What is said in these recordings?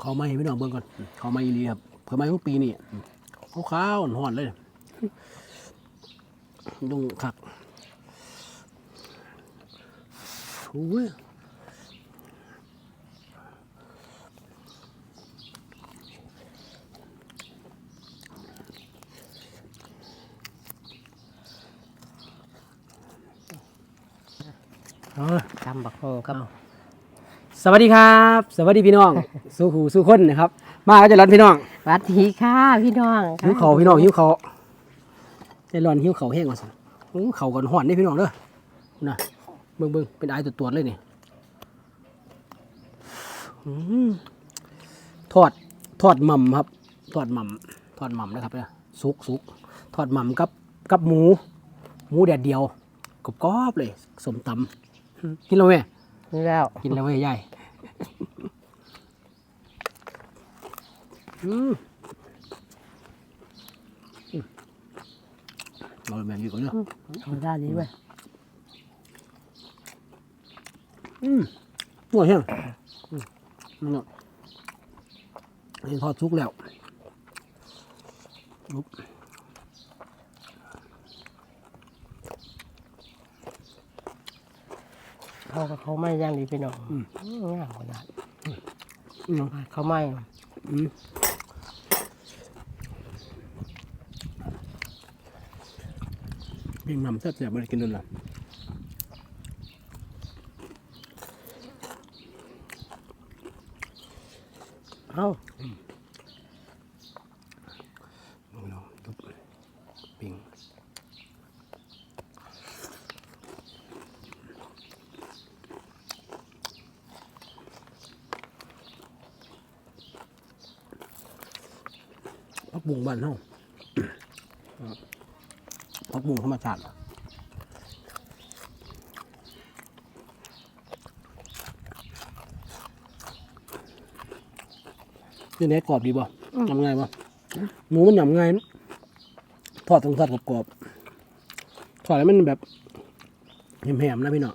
เขาไม่พี่น้องเบิ่งก่อนเขาไม่ดีครับเขาไม่ทุกปีนี่เขาขาวๆห่อนเลยดุงคักโอ้ยเอาตำบักฮงครับ สวัสดีครับ สวัสดีพี่น้องสู้หูสู้คนนะครับ มาก็จะร้อนพี่น้องสวัสดีค่ะพี่น้องหิวเขาวพี่น้องหิวเขาวจะร้อนหิวเขาวแห้งกว่าสิอื้อเขาวก่อนห่อนนี่พี่น้องเด้อนะเบิ่งเบิ่งเป็นไอายตัวตัวๆเลยนี่อื้อทอดทอดหม่ำครับทอดหม่ำทอดหม่ำนะครับเนี่ยสุกสุกทอดหม่ำกับกับหมู หมูแดดเดียวกรอบๆเลยสมตำอื้อกินแล้วแม่ นี่แล้ว กินแล้วเว้ยยายอืมอืมเราแบ่งอยู่ก่อนเนาะเอาได้ดีเว้ยอืมหัวแห้งอืมนั่นเนาะอันนี้ทอดสุกแล้วลุก เขาก็เขาไม่ย่างดีพี่น้องอืมง่ายขนาดอืมเขาไม่อืมปิ้งน้ำแซ่บๆไม่ได้กินเลยล่ะเอ้าเอาเนาะลุกปิ้งพัก บุงบ้านเฮาพักบุงธรรมชาตินี่แหนกรอบดีบ่ยำง่ายบ่หมูมันยำง่ายทอดต้องทอดกรอบๆทอดแล้วมันแบบแหมๆนะพี่น้อง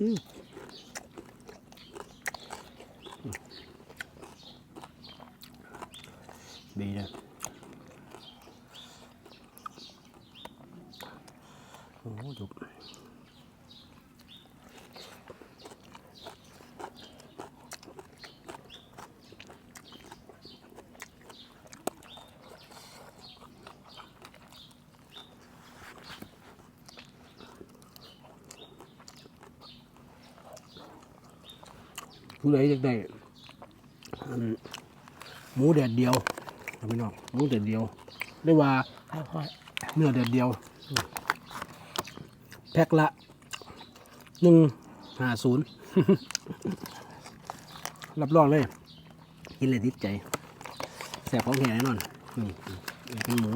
อืมดีเลยโอ้โหจุบ ผู้ใดอยากได้หมูแดดเดียวพี่น้องหมูแดดเดียวได้ว่าเนื้อแดดเดียว แพ็คละหนึ่งห้าศูนย์รับรองเลย กินเลยติดใจแสบของแท้แน่นอนอืมอืมเป็นหมู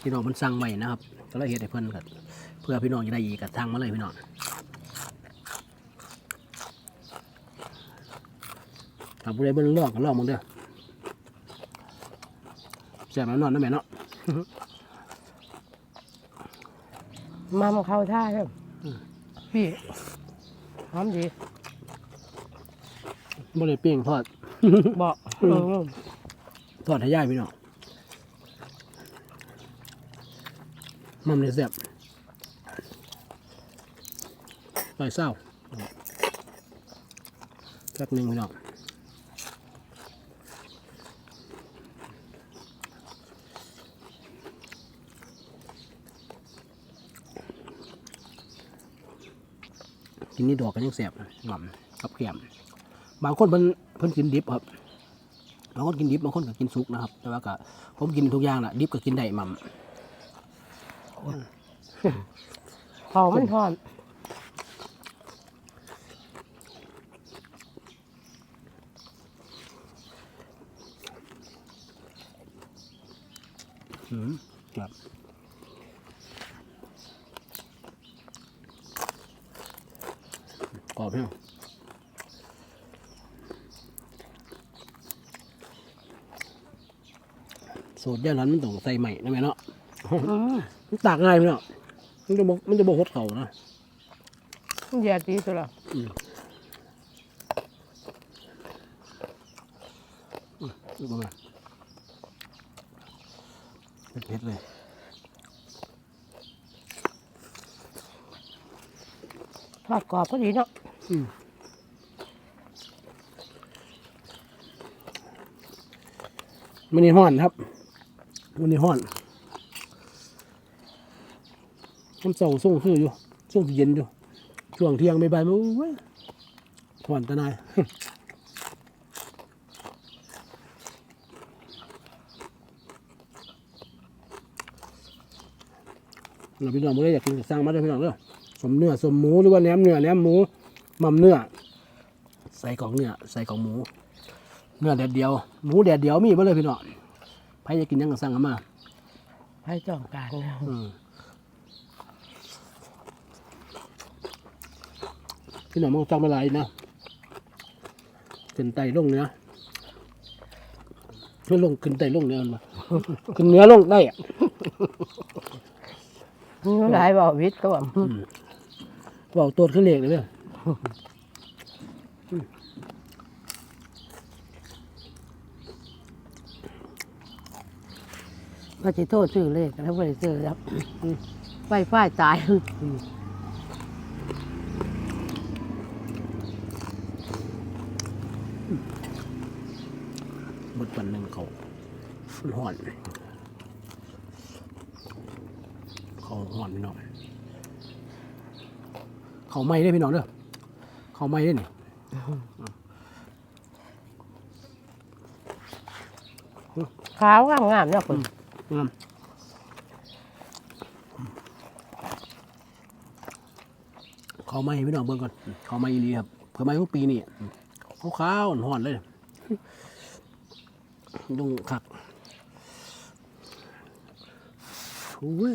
พี่น้องมันสั่งไว้นะครับก็เลยเฮ็ดให้เพิ่อนกับเพื่อพี่น้องจะได้อีกกับทางมาเลยพี่น้อง ถ้าผู้ใดเบิ่งลอกก็ลอกมึงเด้อแสบแน่นอนนะแม่เนาะมามาเข้าท่าครับพี่หอมดีบ่ได้เปรี้ยงทอดบอกทอดให้ย่ายพี่น้องมันเลยแซ่บใส่เศร้าแป๊บหนึงพี่น้อง นนี่ดอกกันยังแซ่บหม่ำกับแกมบางคนเพิ่นเพิ่นกินดิบครับบางคนกินดิบบางคนก็กินสุกนะครับ แต่ว่าก็ผมกินทุกอย่างแหละดิบก็กินได้หมั่มเขามันทอนอืมครับ กรอบแห้งสูตรย่านั้นมันต้องใส่ใหม่นะแม่เนาะมันตากง่ายไหมเนาะมันจะบกมันจะบกหดเข่านะอย่กดีสุดละดูมเผ็ดเลยทอดกรอบก็ดีเนาะ มันนี่ห้อนครับ มันนี่ห้อนมันเสาส่งคืออยู่ส่งเย็นอยู่ ช่วงเที่ยงบ่ายมันโอ้ยห้อนตะนายเราพี่น้องเมื่ออยากกินสร้างมาได้พี่น้องเด้อสมเนื้อสมหมูหรือว่าแหนมเนื้อแหนมหมู หม่ำเนื้อ ใส่ของเนื้อใส่ของหมู เนื้อแดดเดียว หมูแดดเดียวมีบ่เลยพี่น้องใครจะกินหยังก็สั่งเอามาให้จ้องการแล้วอืมพี่น้องมันก็จำมาหลายนะขึ้นไตลงเนื้อขึ้นลงขึ้นไตลงเนื้อมันมาขึ้นเนื้อลงได้อะมีหลายบอกวิทย์ก็ว่าบอกตัวขึ้นเลขเลยเด้ อก็จะโทษซื้อเลขแล้วไม่ได้ซื้อครับไฟฟ้าตายบดวันหนึ่งเขาห่อนเขาห่อนพี่น้องเขาไหม้ได้พี่น้องเด้อ เขาไหม้ได้นี่ขาวงามงามๆเนาะคุณงามเขาไหม้พี่น้องเบิ่งก่อนเขาไหม้อีหลีครับเขาไหม้ทุกปีนี่เขาขาวๆห่อนๆเลยต้องขักโอ้ย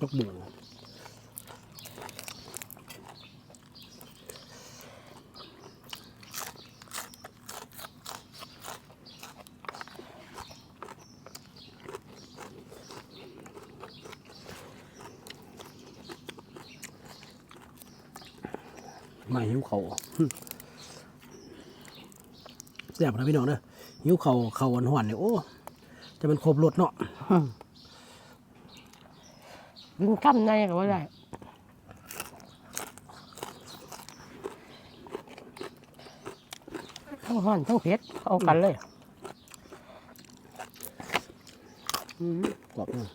พักบุ้งมาหิวเขาแซ่บนะพี่น้องเด้อหิวเขาเขาวหวานๆเนี่ยโอ้ จะมันครบรสเนาะ ยิงข้ามในก็ว่าได้ทั้งห่อนทั้งเผ็ดเอากันเลยกรอบมาก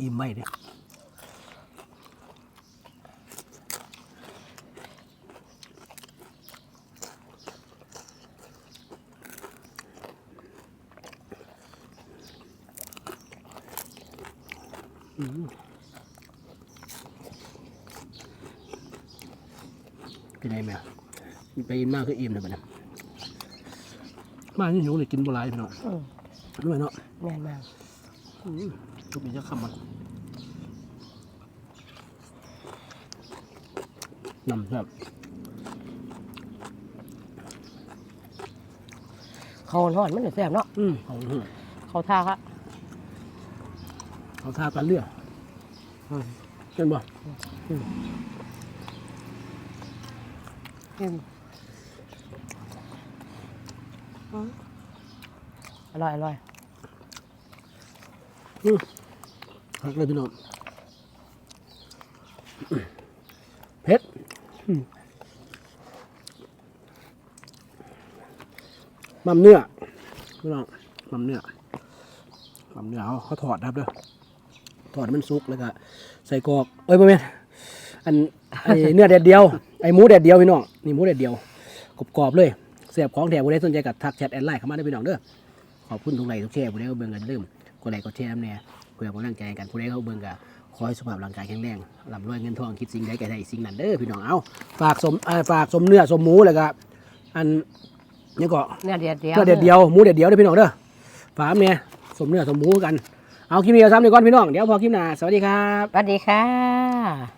อิ่มไหมเนี่ย เป็นไงแม่ไปอิ่มมากก็อิ่มเลยปะเนี่ยมาที่หิวเลยกินบัวลายพี่น้องอืมด้วยเนาะแม่นมากทุกปีจะคำมันนำครับเขาห่อนมันจะแซ่บเนาะอืมเขาเหือเขาท่าค่ะ เขาทากันเลือดเห็นบ่อืมอร่อย อร่อยหักเลยพี่น้องเผ็ดอืมมัมเนื้อพี่น้องมัมเนื้อมัมเนื้อเขาเขาถอดนะครับเด้อ ถอดให้มันสุกแล้วก็ใส่กรอกเอ้ยบ่แม่นอันไอเนื้อแดดเดียวไอหมูแดดเดียวพี่น้องนี่หมูแดดเดียวกรอบๆเลยเสียบของแถวบ่ได้สนใจกับทักแชทแอดไลน์เข้ามาได้อพี่น้องเด้อขขอบคุณทุกไลค์ทุกแชร์ผู้ใดเขาเบิ่งกันอย่าลืมกดไลค์กดแชร์น้ำแน่เพื่อเป็นกำลังใจกันผู้ใดเขาเบิ่งก็ขอให้สุขภาพร่างกายแข็งแรงร่ำรวยเงินทองคิดสิ่งใดก็ได้สิ่งนั้นเด้อพี่น้องเอาฝากสมเอ่อฝากสมเนื้อสมหมูแล้วก็อันนี่ก็เนี่ยเดียวเดียวเนื้อเด็ดเดียวหมูเด็ดเดียวเด้อพี่น้องเด้อฝากเนี่ยสมเนื้อสมหมูกัน เอาคลิปนี้เอาซ้ำดีก่อนพี่น้อง เดี๋ยวพอคลิปหน้า สวัสดีครับ สวัสดีค่ะ